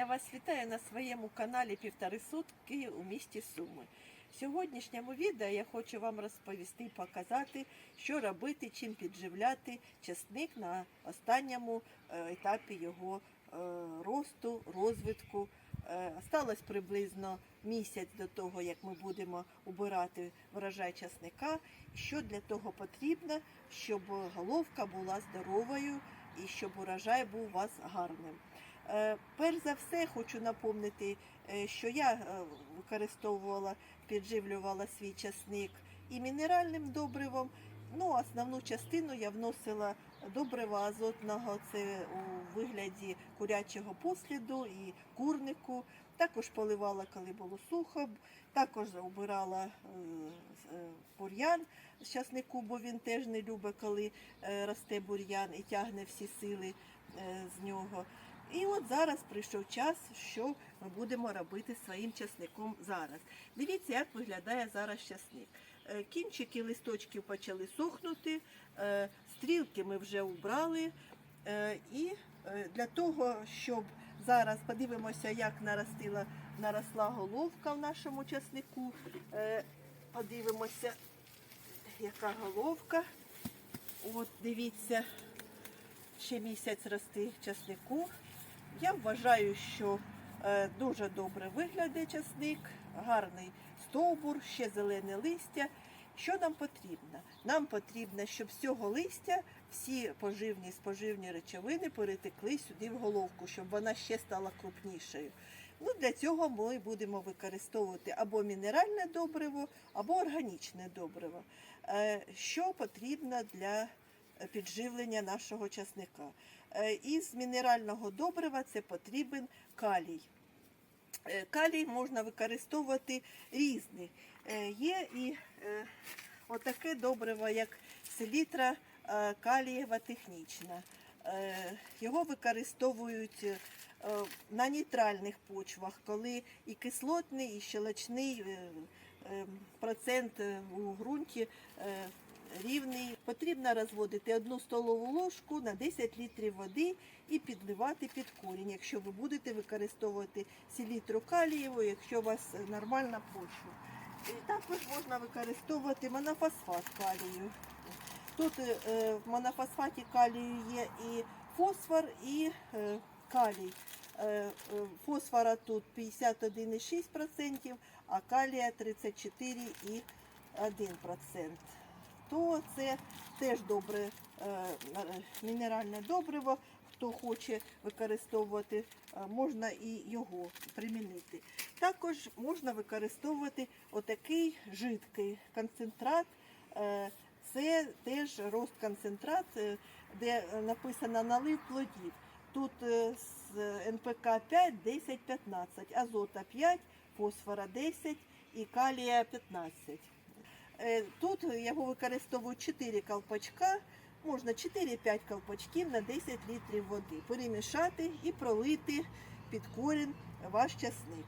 я вас вітаю на своєму каналі Півтори сутки у місті Суми. В сьогоднішньому відео я хочу вам розповісти показати, що робити, чим підживляти часник на останньому е, етапі його е, росту, розвитку. Е, Осталось приблизно місяць до того, як ми будемо убирати врожай часника. Що для того потрібно, щоб головка була здоровою і щоб урожай був у вас гарним. Е, Перш за все хочу напомнити, е, що я е, використовувала, підживлювала свій часник і мінеральним добривом. Ну, основну частину я вносила добрива азотного, це у вигляді курячого посліду і курнику. Також поливала, коли було сухо, також е, бур'ян з часнику, бо він теж не любить, коли росте бур'ян і тягне всі сили з нього. І от зараз прийшов час, що ми будемо робити своїм часником зараз. Дивіться, як виглядає зараз часник. Е, Кінчики листочків почали сохнути, е, стрілки ми вже убрали. е, І для того, щоб зараз подивимося, як наростила, наросла головка в нашому часнику. Подивимося, яка головка. От дивіться, ще місяць рости часнику. Я вважаю, що е, дуже добре виглядає часник, гарний стовбур, ще зелене листя. Що нам потрібно? Нам потрібно, щоб з цього листя всі поживні споживні речовини перетекли сюди в головку, щоб вона ще стала крупнішою. Ну, для цього ми будемо використовувати або мінеральне добриво, або органічне добриво. Е, Що потрібно для підживлення нашого часника? Е, Із мінерального добрива це потрібен калій. Е, Калій можна використовувати різний. Е, Є і отаке добриво, як селітра калієва технічна. Його використовують на нейтральних почвах, коли і кислотний, і щелочний процент у ґрунті рівний. Потрібно розводити одну столову ложку на 10 літрів води і підливати під корінь, якщо ви будете використовувати селітру калієву, якщо у вас нормальна почва. І також можна використовувати монофосфат калію. Тут е, в монофосфаті калію є і фосфор, і е, калій. Е, Фосфора тут 51,6%, а калія 34,1%. То це теж добре е, мінеральне добриво. Хто хоче використовувати, е, можна і його примінити. Також можна використовувати отакий жидкий концентрат. Е, Це теж рост концентрат, е, де написано налив плодів. Тут з НПК 5, 10, 15, азота 5, фосфора 10 і калія 15. Е, Тут його використовують 4 колпачка, можна 4-5 колпачків на 10 літрів води. Перемішати і пролити під корінь ваш часник.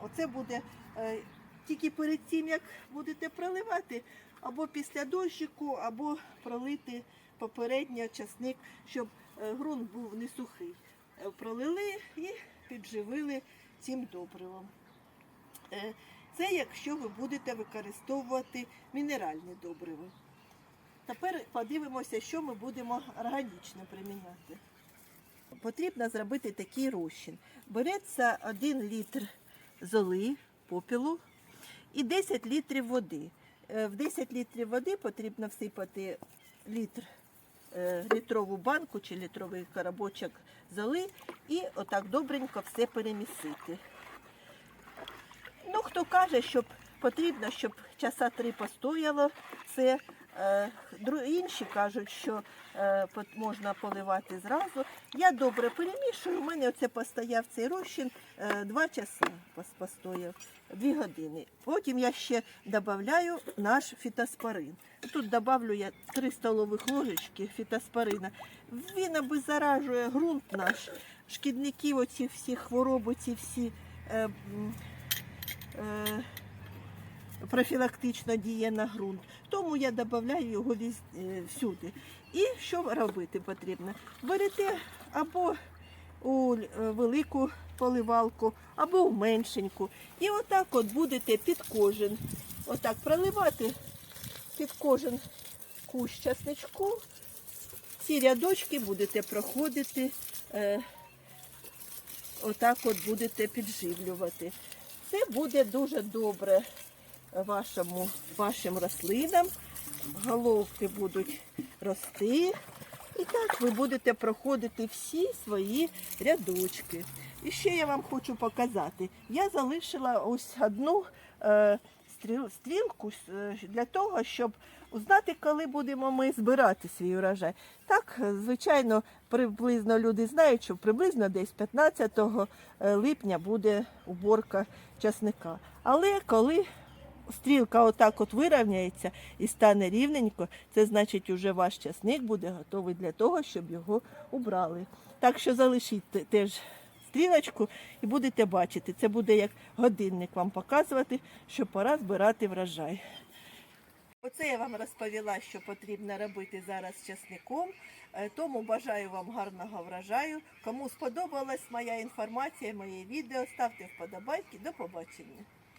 Оце буде е, тільки перед тим, як будете проливати, або після дощику, або пролити попередньо часник, щоб е, ґрунт був не сухий. Пролили і підживили цим добривом. Це якщо ви будете використовувати мінеральне добриво. Тепер подивимося, що ми будемо органічно приміняти. Потрібно зробити такий розчин. Береться 1 літр золи, попілу і 10 літрів води. Е, В 10 літрів води потрібно всипати літр, е, літрову банку чи літровий коробочок золи і отак добренько все перемісити. Ну, хто каже, що потрібно, щоб часа три постояло це. Е, Інші кажуть, що е, можна поливати зразу. Я добре перемішую. У мене оце постояв цей розчин е, два часи постояв, дві години. Потім я ще додаю наш фітоспорин. Тут додавлю я 3 столових ложечки фітоспорина. Він обеззаражує ґрунт наш, шкідників, оці всі хвороби, ці всі. Е, профілактично діє на ґрунт. Тому я додаю його е, всюди. І що робити потрібно? Берете або у е, велику поливалку або в меншеньку. І отак от будете під кожен. Отак проливати під кожен кущ часничку. Ці рядочки будете проходити, е, отак от будете підживлювати. Це буде дуже добре вашому, вашим рослинам. Головки будуть рости. І так ви будете проходити всі свої рядочки. І ще я вам хочу показати. Я залишила ось одну е, стрілку е, для того, щоб узнати, коли будемо ми збирати свій урожай. Так, е, звичайно, приблизно люди знають, що приблизно десь 15 е, липня буде уборка часника. Але коли стрілка отак от вирівняється і стане рівненько, це значить, уже ваш часник буде готовий для того, щоб його убрали. Так що залишіть те- теж стрілочку і будете бачити, це буде як годинник вам показувати, що пора збирати врожай. Оце я вам розповіла, що потрібно робити зараз часником. Е, Тому бажаю вам гарного врожаю. Кому сподобалась моя інформація, моє відео, ставте вподобайки. До побачення.